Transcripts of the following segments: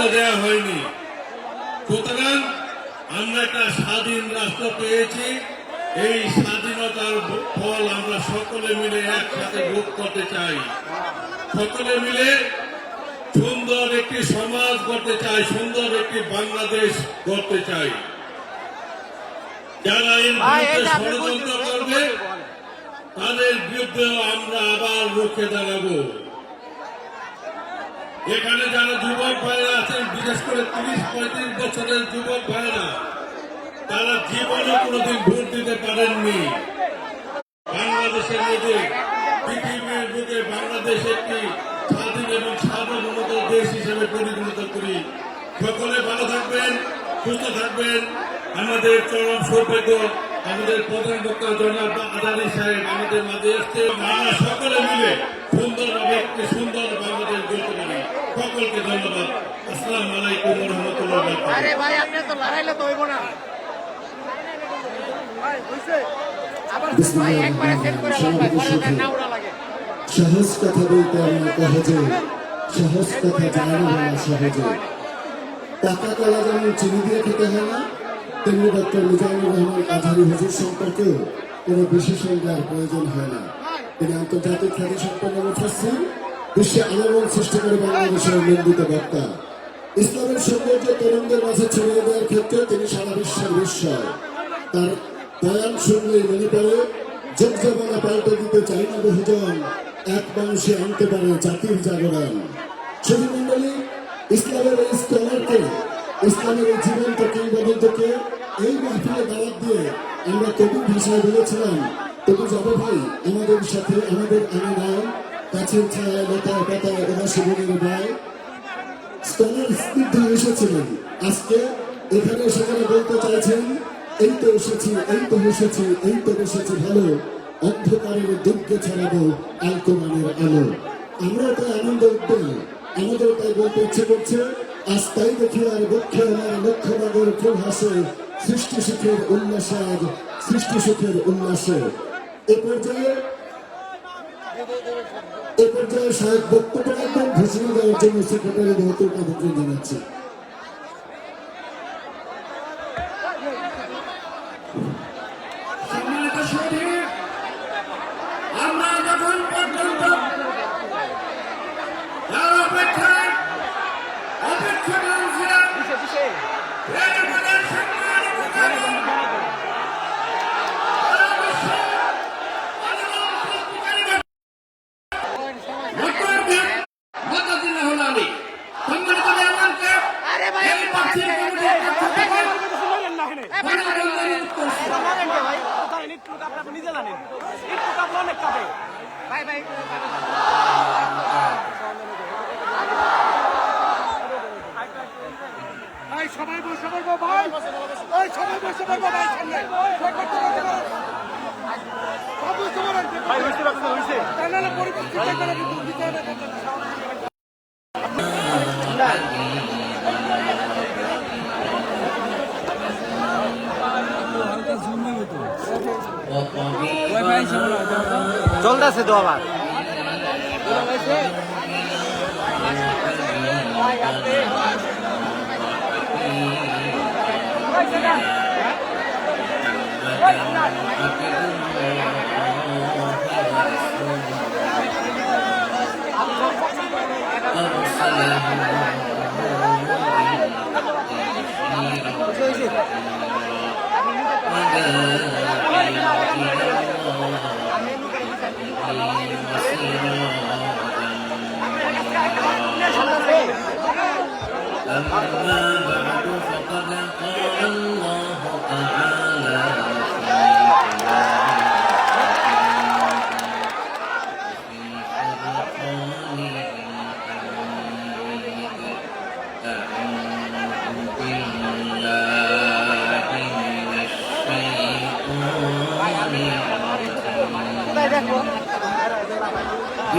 স্বাধীনতা দেওয়া হয়নি। সুতরাং আমরা একটা স্বাধীন রাষ্ট্র পেয়েছি। এই স্বাধীনতার ফল আমরা সকলে মিলে একসাথে ভোগ করতে চাই। সকলে মিলে সুন্দর একটি সমাজ গড়তে চাই সুন্দর একটি বাংলাদেশ গড়তে চাই। যারা এর বিরুদ্ধে ষড়যন্ত্র করবে তাদের বিরুদ্ধে আমরা আবার রুখে দাঁড়াবো। এখানে যারা যুবক ভাইরা আছেন, বিশেষ করে তিরিশ পঁয়ত্রিশ বছরের যুবক ভাইরা, তারা জীবনে কোনোদিন ভোট দিতে পারেননি। বাংলাদেশের মধ্যে পৃথিবীর বুকে বাংলাদেশ একটি স্বাধীন এবং সার্বভৌমত দেশ হিসেবে পরিগণিত করি। সকলে ভালো থাকবেন, সুস্থ থাকবেন। আমাদের চরম সৌভাগ্য, আমাদের প্রধান বক্তা জনাব আদানি সাহেব আমাদের মাঝে এসছে আমরা সকলে মিলে সুন্দরভাবে একটি সুন্দর বাংলাদেশ গড়তে পারি সকলকে ধন্যবাদ। আসসালাম আলাইকুম রহমতুল্লাহ আরে ভাই আপনি তো লড়াইলে তো হইব না। কথা বলতে আমার সহজে কথা জানানো হয় সহজে। টাকা কলা যেমন চিনি দিয়ে খেতে হয় না তেমনি ডক্টর মিজানুর রহমান আজহারি হুজুর সম্পর্কেও কোনো বিশেষজ্ঞার প্রয়োজন হয় না। তিনি আন্তর্জাতিক খ্যাতি সম্পন্ন মুফাসসির, বিশ্বে আলোড়ন সৃষ্টি করে বাংলাদেশের নিন্দিত বক্তা। ইসলামের সৌন্দর্য তরুণদের মাঝে ছড়িয়ে দেওয়ার ক্ষেত্রে তিনি সারা বিশ্বের বিস্ময় তার বয়ান শুনলেই মনে পড়ে, যোগ জমানা পাল্টে দিতে চাই না বহুজন, এক মানুষে আনতে পারে জাতির জাগরণ। শুধু মন্ডলী ইসলামের এই স্কলারকে, ইসলামের এই জীবন্ত কিংবদন্তকে এই মাহফিলে দাওয়াত দিয়ে আমরা কবির ভাষায় বলেছিলাম তবু যাব ভাই আমাদের সাথে, আমাদের আনে নাও গাছের ছায়া লতায় পাতায় ওরা জীবনের গায় স্কলার স্নিগ্ধ এসেছিলেন। আজকে এখানে সেখানে বলতে চাইছেন, এই তো এসেছি, এই তো এসেছি, এই তো এসেছি, ভালো। অন্ধকারের দুর্গে ছড়াবো আলকোমানের আলো। আমরা তাই আনন্দ উঠবে আমাদের তাই বলতে ইচ্ছে করছে, আজ তাই দেখি আর বক্ষে আমার লক্ষ্যনগর ফুল হাসে সৃষ্টি সুখের উল্লাসে আজ সৃষ্টি সুখের উল্লাসে। এ পর্যায়ে এ পর্যায়ে সাহেব বক্তব্য রাখবেন ঘোষণা দেওয়ার জন্য সেক্রেটারি মহতুল আমন্ত্রণ জানাচ্ছি সম্মানিত সুধী আমরা যখন পর্যন্ত তার অপেক্ষায় অপেক্ষমান ছিলাম এর মধ্যে সম্মানিত কারণ সারা বিশ্বে আলোড়ন সৃষ্টিকারী ডক্টর মতাদিল্লাহুল আলী সম্মানিত মেহমানকে আরে ভাই, এই বার্ষিক কমিটির পক্ষ থেকে এই ভাই, অভিনন্দন করছি। লড়েন কে ভাই? ভাই, ভাই, ভাই সবাই বসে পড়ব ভাই ওই সবাই বসে পড়ব ভাই সামনে সব বসে পড়ব। সব বসে পড়েন। তা নাহলে পরিবর্তন করতে হবে, কিন্তু দিতে হবে না। চলতেছে তো আবার। أما بعد فقد قال الله تعالى في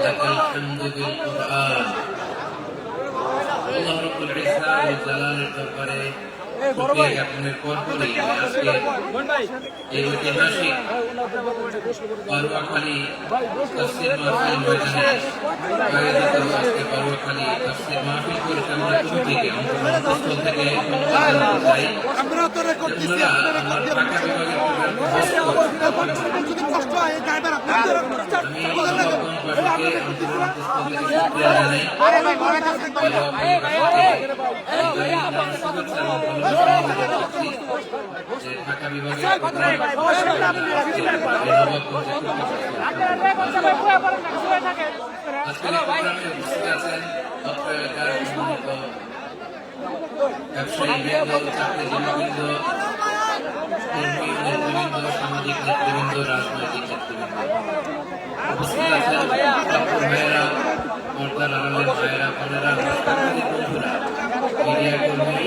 لك الحمد بالقرآن الله رب العزة وجلاله করে শুকরিয়া জ্ঞাপনের পরপরই আজকে এই ঐতিহাসিক বারুয়াখালী তাফসীর মাহফিল ময়দানে আয়োজিত আজকে বারুয়াখালী তাফসীর মাহফিল পরিচালনা কমিটিকে অন্তর্স্থল থেকে ধন্যবাদ জানাতে চাই আমরা তো রেকর্ড দিচ্ছি তোমরা রেকর্ড দিয়ে ঢাকা বিভাগের প্রোগ্রামকে host করো। যদি কষ্ট হয় এই ড্রাইভার আপনাদের আমি ঢাকা বিভাগের ব্যবসায়ী বৃন্দ চাকরিজীবীবৃন্দ সামাজিক নেতৃবৃন্দ রাজনৈতিক নেতৃবৃন্দ ভাইয়েরা বোনেরা মিডিয়া কর্মী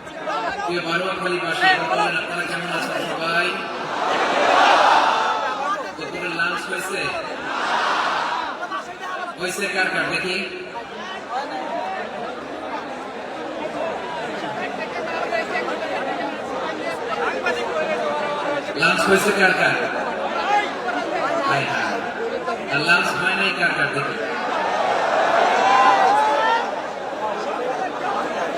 জানাই প্রিয় বারোয়াখালীবাসী বর্তমানে আপনারা কেমন আছেন সবাই দুপুরে লাঞ্চ হয়েছে হয়েছে কার কার দেখি লাঞ্চ হয়েছে কার কার হাই হাই। আর লাঞ্চ হয় নাই কার কার দেখি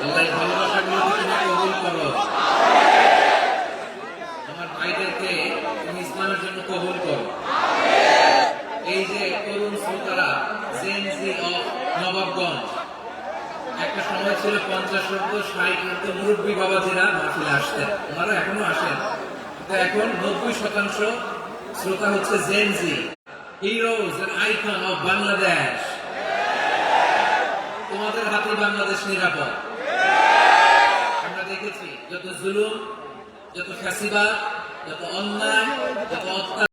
আল্লাহ এই ভালোবাসাগুলো তুমি কবুল করো আমার ভাইদেরকে তুমি ইসলামের জন্য কবুল করো এই যে তরুণ শ্রোতারা জেনজি অফ নবাবগঞ্জ একটা সময় ছিল মতো ষাট মুরব্বী মাহফিলে আসতেন। ওনারা এখনও আসেন। তো এখন নব্বই শতাংশ শ্রোতা হচ্ছে Gen Z heroes icon of Bangladesh তোমাদের হাতে বাংলাদেশ নিরাপদ। আমরা দেখেছি, যত জুলুম, যত ফ্যাসিবাদ, যত অন্যায়, যত অত্যাচার